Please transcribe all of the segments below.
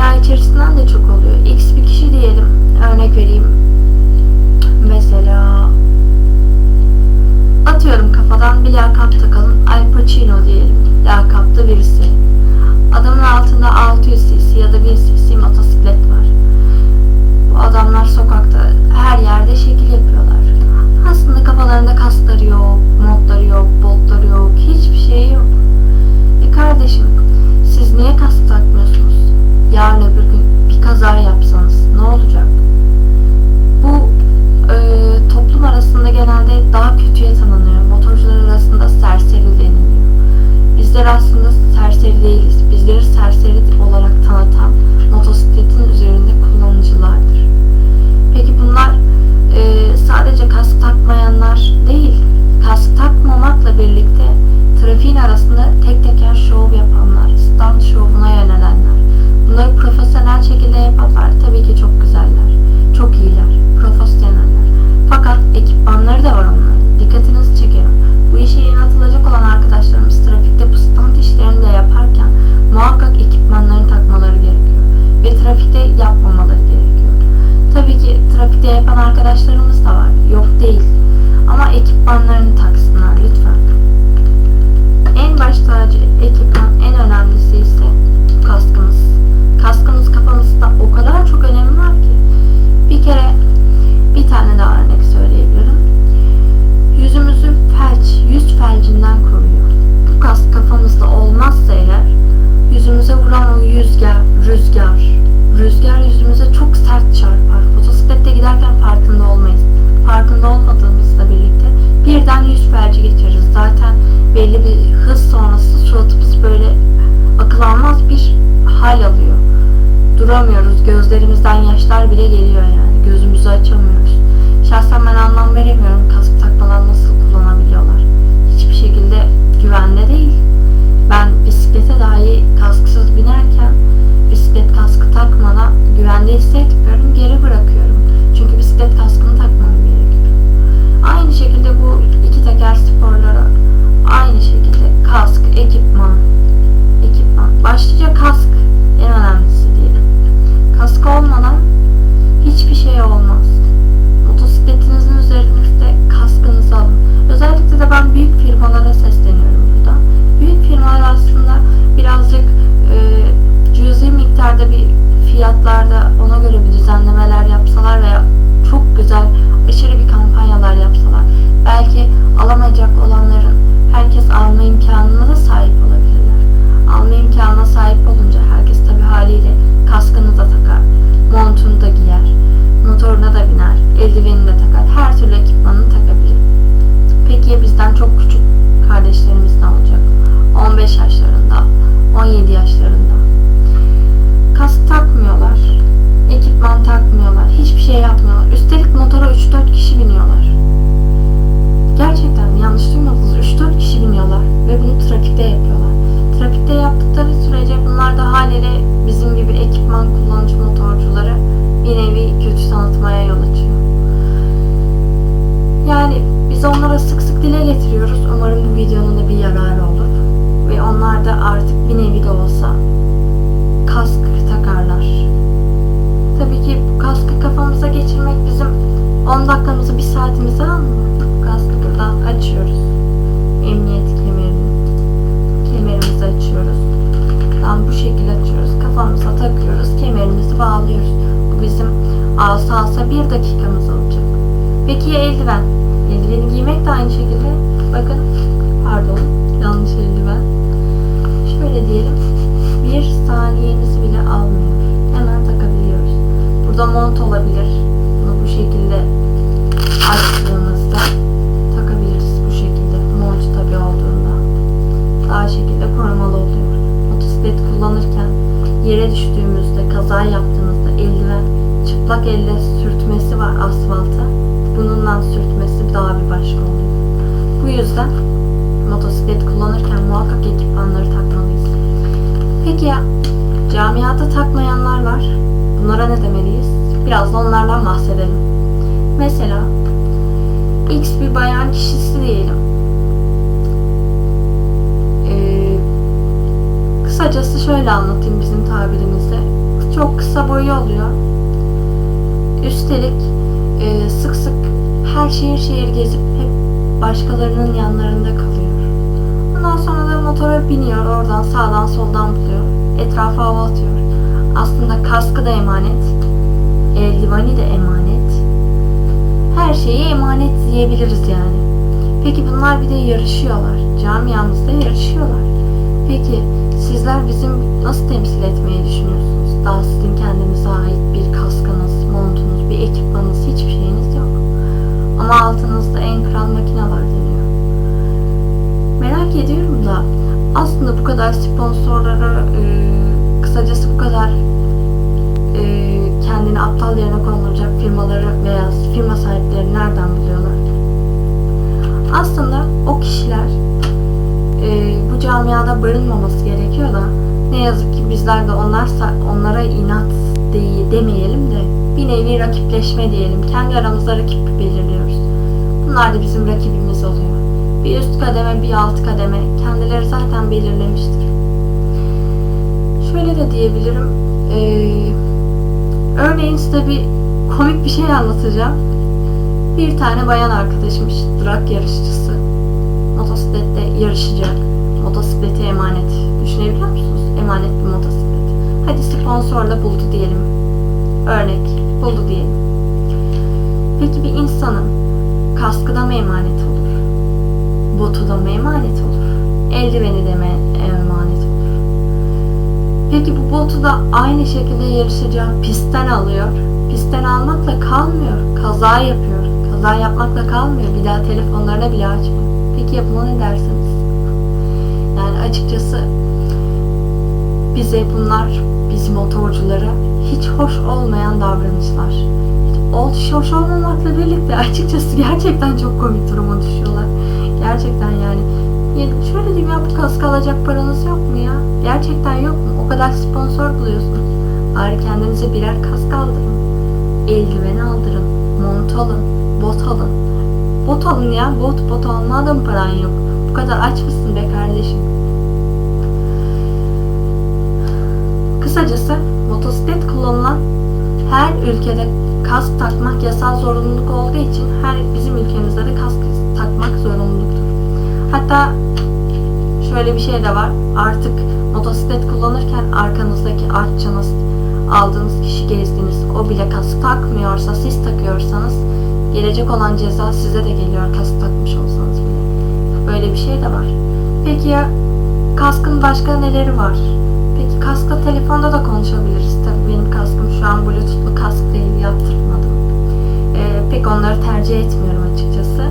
veya içerisinden de çok oluyor. X bir kişi diyelim. Örnek vereyim. Mesela atıyorum kafadan bir lakap takalım. Al Pacino diyelim. Lakaplı birisi. Adamın altında 600 cc ya da 1 cc motosiklet var. Bu adamlar sokakta her yerde şekil yapıyorlar. Aslında kafalarında kasları yok, modları yok, boltları yok, hiçbir şey yok. E kardeşim siz niye kas takmıyorsunuz? yarın öbür gün bir kaza yapsanız ne olacak? nedenle hiç felci geçiririz. Zaten belli bir hız sonrası suratımız böyle akıl almaz bir hal alıyor. Duramıyoruz. Gözlerimizden yaşlar bile geliyor yani. Gözümüzü açamıyoruz. Şahsen ben anlam veremiyorum kask takmalar nasıl kullanabiliyorlar. Hiçbir şekilde güvenli değil. Ben bisiklete dahi kasksız binerken bisiklet kaskı takmadan güvende hissetmiyorum. Geri bırakıyorum. Çünkü bisiklet kaskını takmam gerekiyor. Aynı şekilde bu teker sporları aynı şekilde kask kendilerine bir yarar olur ve onlar da artık bir nevi de olsa kask takarlar. Tabii ki kaskı kafamıza geçirmek bizim 10 dakikamızı, 1 saatimizi almıyor. Kaskı buradan açıyoruz. Emniyet kemerini. Kemerimizi açıyoruz. Tam bu şekilde açıyoruz. Kafamıza takıyoruz. Kemerimizi bağlıyoruz. Bu bizim alsa alsa 1 dakikamız olacak. Peki ya eldiven? Eldiveni giymek de aynı şekilde. Bakın Pardon. Yanlış eldiven. Şöyle diyelim. Bir saniyemizi bile almıyor. Hemen takabiliyoruz. Burada mont olabilir. Bunu bu şekilde açtığımızda takabiliriz bu şekilde. Mont tabi olduğunda. Daha şekilde korumalı oluyor. Motosiklet kullanırken yere düştüğümüzde, kaza yaptığımızda eldiven, çıplak elle sürtmesi var asfalta. Bununla sürtmesi daha bir başka oluyor. Bu yüzden motosiklet kullanırken muhakkak ekipmanları takmalıyız. Peki ya camiada takmayanlar var. Bunlara ne demeliyiz? Biraz da onlardan bahsedelim. Mesela X bir bayan kişisi diyelim. Ee, kısacası şöyle anlatayım bizim tabirimizde. Çok kısa boyu oluyor. Üstelik e, sık sık her şehir şehir gezip hep başkalarının yanlarında kalıyor. Ondan sonra da motora biniyor, oradan sağdan soldan buluyor. Etrafa hava atıyor. Aslında kaskı da emanet, eldiveni de emanet. Her şeyi emanet diyebiliriz yani. Peki bunlar bir de yarışıyorlar. Camiamızda yarışıyorlar. Peki sizler bizim nasıl temsil etmeyi düşünüyorsunuz? Camiada barınmaması gerekiyor da ne yazık ki bizler de onlar onlara inat değil demeyelim de bir nevi rakipleşme diyelim. Kendi aramızda rakip belirliyoruz. Bunlar da bizim rakibimiz oluyor. Bir üst kademe, bir alt kademe kendileri zaten belirlemiştir. Şöyle de diyebilirim. Ee, örneğin size bir komik bir şey anlatacağım. Bir tane bayan arkadaşmış, drag yarışçısı. Motosiklette yarışacak. Motosikleti emanet. Düşünebiliyor musunuz? Emanet bir motosiklet. Hadi sponsorla buldu diyelim. Örnek buldu diyelim. Peki bir insanın kaskı da mı emanet olur? Botu da mı emanet olur? Eldiveni de mi emanet olur? Peki bu botu da aynı şekilde yarışacağı pistten alıyor. Pistten almakla kalmıyor. Kaza yapıyor. Kaza yapmakla kalmıyor. Bir daha telefonlarına bile açmıyor. Peki ya buna ne dersiniz? Yani açıkçası bize bunlar, biz motorculara hiç hoş olmayan davranışlar. Hiç hoş olmamakla birlikte açıkçası gerçekten çok komik duruma düşüyorlar. Gerçekten yani. Ya şöyle diyeyim ya bu kask alacak paranız yok mu ya? Gerçekten yok mu? O kadar sponsor buluyorsunuz. Bari kendinize birer kask aldırın. Eldiveni aldırın. Mont alın. Bot alın. Bot alın ya. Bot bot almaya da mı paran yok? Bu kadar aç mısın be kardeşim? Kısacası motosiklet kullanılan her ülkede kask takmak yasal zorunluluk olduğu için her bizim ülkemizde de kask takmak zorunluluktur. Hatta şöyle bir şey de var. Artık motosiklet kullanırken arkanızdaki artçınız, aldığınız kişi gezdiğiniz o bile kask takmıyorsa siz takıyorsanız gelecek olan ceza size de geliyor kask takmış olsanız bile. Böyle bir şey de var. Peki ya kaskın başka neleri var? Kaskla telefonda da konuşabiliriz. Tabii benim kaskım şu an bluetoothlu kask değil yaptırmadım. Ee, pek onları tercih etmiyorum açıkçası.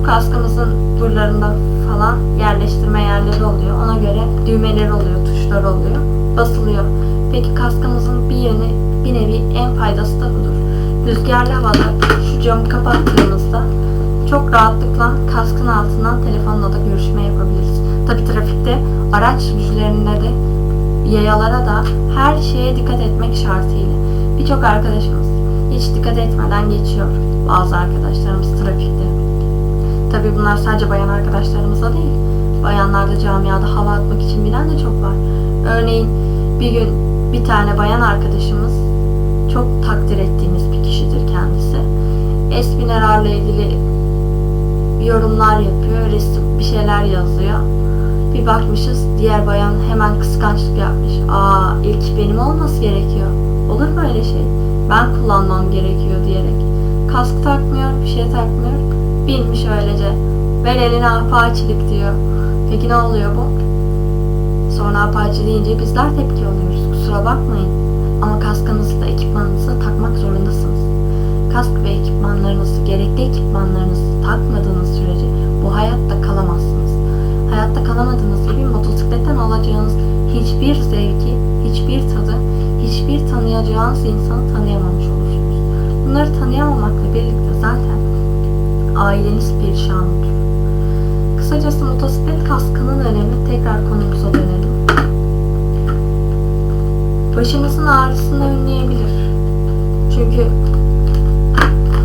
Bu kaskımızın buralarında falan yerleştirme yerleri oluyor. Ona göre düğmeleri oluyor, tuşlar oluyor. Basılıyor. Peki kaskımızın bir yönü bir nevi en faydası da budur. Rüzgarlı havada şu camı kapattığımızda çok rahatlıkla kaskın altından telefonla da görüşme yapabiliriz. Tabi trafikte araç sürücülerinde de yayalara da her şeye dikkat etmek şartıyla. Birçok arkadaşımız hiç dikkat etmeden geçiyor. Bazı arkadaşlarımız trafikte. Tabi bunlar sadece bayan arkadaşlarımıza değil. Bayanlar da camiada hava atmak için bilen de çok var. Örneğin bir gün bir tane bayan arkadaşımız çok takdir ettiğimiz bir kişidir kendisi. Espinerar'la ilgili yorumlar yapıyor, resim bir şeyler yazıyor. Bir bakmışız diğer bayan hemen kıskançlık yapmış. Aa ilk benim olması gerekiyor. Olur mu öyle şey? Ben kullanmam gerekiyor diyerek. Kask takmıyor, bir şey takmıyor. Binmiş öylece. Ver eline apaçilik diyor. Peki ne oluyor bu? Sonra apaçi deyince bizler tepki alıyoruz. Kusura bakmayın. Ama kaskınızı da ekipman ekipmanınızı takmak zorundasınız. Kask ve ekipmanlarınızı, gerekli ekipmanlarınızı takmadığınız sürece bu hayatta kalamazsınız. Hayatta kalamadığınız gibi motosikletten alacağınız hiçbir zevki, hiçbir tadı, hiçbir tanıyacağınız insanı tanıyamamış olursunuz. Bunları tanıyamamakla birlikte zaten aileniz perişan olur. Kısacası motosiklet kaskının önemi tekrar konumuza dönelim. Başımızın ağrısını önleyebilir. Çünkü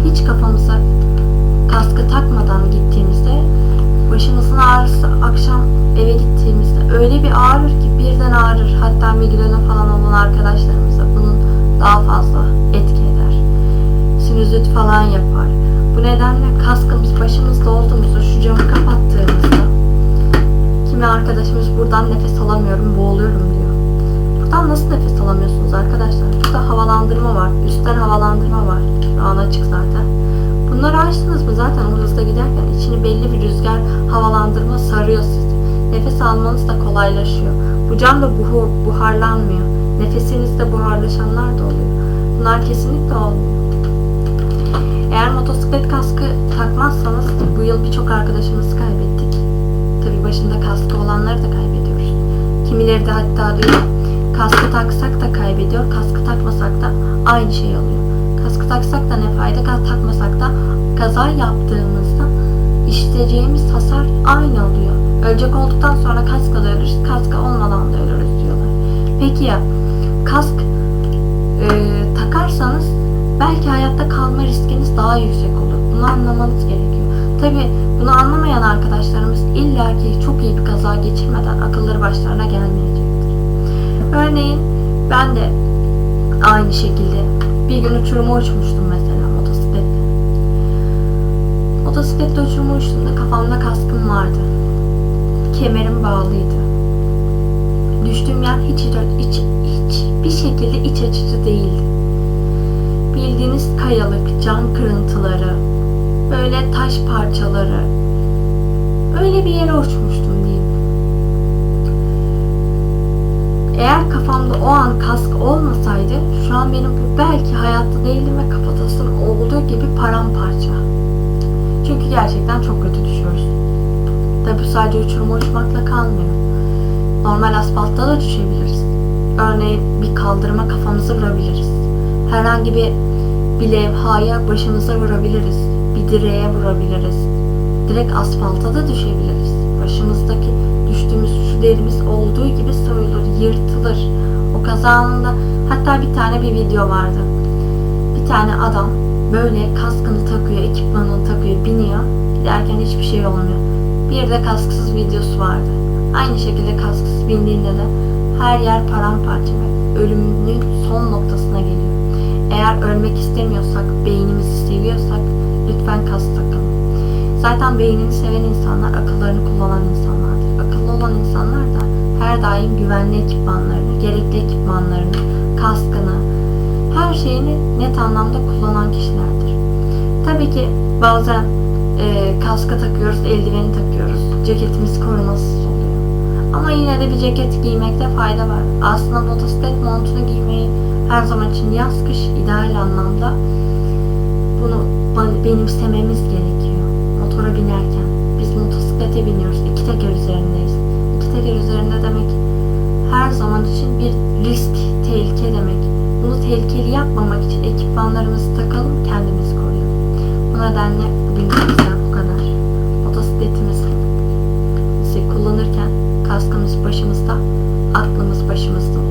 hiç kafamıza başımızın ağrısı akşam eve gittiğimizde öyle bir ağrır ki birden ağrır. Hatta migreni falan olan arkadaşlarımıza bunun daha fazla etki eder. Sinüzit falan yapar. Bu nedenle kaskımız başımızda olduğumuzda şu camı kapattığımızda kimi arkadaşımız buradan nefes alamıyorum boğuluyorum diyor. Buradan nasıl nefes alamıyorsunuz arkadaşlar? Burada havalandırma var. Üstten havalandırma var. Şu an açık zaten. Bunları açtınız mı zaten o hızda giderken içini belli bir rüzgar havalandırma sarıyor sizi. Nefes almanız da kolaylaşıyor. Bu cam da buhur, buharlanmıyor. Nefesinizde buharlaşanlar da oluyor. Bunlar kesinlikle olmuyor. Eğer motosiklet kaskı takmazsanız bu yıl birçok arkadaşımızı kaybettik. Tabii başında kaskı olanları da kaybediyoruz. Kimileri de hatta diyor kaskı taksak da kaybediyor, kaskı takmasak da aynı şey oluyor. Kaskı taksak da ne fayda, takmasak da kaza yaptığımızda işleyeceğimiz hasar aynı oluyor. Ölecek olduktan sonra kaskla da ölürüz, kaskı olmadan da ölürüz diyorlar. Peki ya kask e, takarsanız belki hayatta kalma riskiniz daha yüksek olur. Bunu anlamanız gerekiyor. Tabi bunu anlamayan arkadaşlarımız illaki çok iyi bir kaza geçirmeden akılları başlarına gelmeyecektir. Örneğin ben de aynı şekilde bir gün uçuruma uçmuştum mesela motosikletle. Motosikletle uçuruma uçtuğumda kafamda kaskım vardı. Kemerim bağlıydı. Düştüğüm yer hiç, hiç, hiç bir şekilde iç açıcı değildi bildiğiniz kayalık, cam kırıntıları, böyle taş parçaları. Öyle bir yere uçmuştum kafamda o an kask olmasaydı şu an benim bu belki hayatta değildim ve kafatasım olduğu gibi paramparça. Çünkü gerçekten çok kötü düşüyoruz. Tabi sadece uçuruma uçmakla kalmıyor. Normal asfaltta da düşebiliriz. Örneğin bir kaldırıma kafamızı vurabiliriz. Herhangi bir bir levhaya başımıza vurabiliriz. Bir direğe vurabiliriz. Direkt asfalta da düşebiliriz. Başımızdaki düştüğümüz şu derimiz olduğu gibi soyulur, yırtılır. O kazanında hatta bir tane bir video vardı. Bir tane adam böyle kaskını takıyor, ekipmanını takıyor, biniyor. Giderken hiçbir şey olmuyor. Bir de kasksız videosu vardı. Aynı şekilde kasksız bindiğinde de her yer paramparça ve ölümünün son noktasına geliyor. Eğer ölmek istemiyorsak, beynimizi seviyorsak lütfen kas takalım. Zaten beynini seven insanlar akıllarını kullanan insanlardır. Akıllı olan insanlar da her daim güvenli ekipmanlarını, gerekli ekipmanlarını, kaskını, her şeyini net anlamda kullanan kişilerdir. Tabii ki bazen e, kaska takıyoruz, eldiveni takıyoruz. Ceketimiz korumasız oluyor. Ama yine de bir ceket giymekte fayda var. Aslında motosiklet montunu giymeyi her zaman için yaz kış ideal anlamda bunu benimsememiz gerekiyor. Motora binerken biz motosiklete biniyoruz. iki teker üzerindeyiz. İki teker üzerinde demek her zaman için bir risk, tehlike demek. Bunu tehlikeli yapmamak için ekipmanlarımızı takalım, kendimizi koruyalım. Bu nedenle bugün bizden bu kadar. Motosikletimizi kullanırken kaskımız başımızda, aklımız başımızda.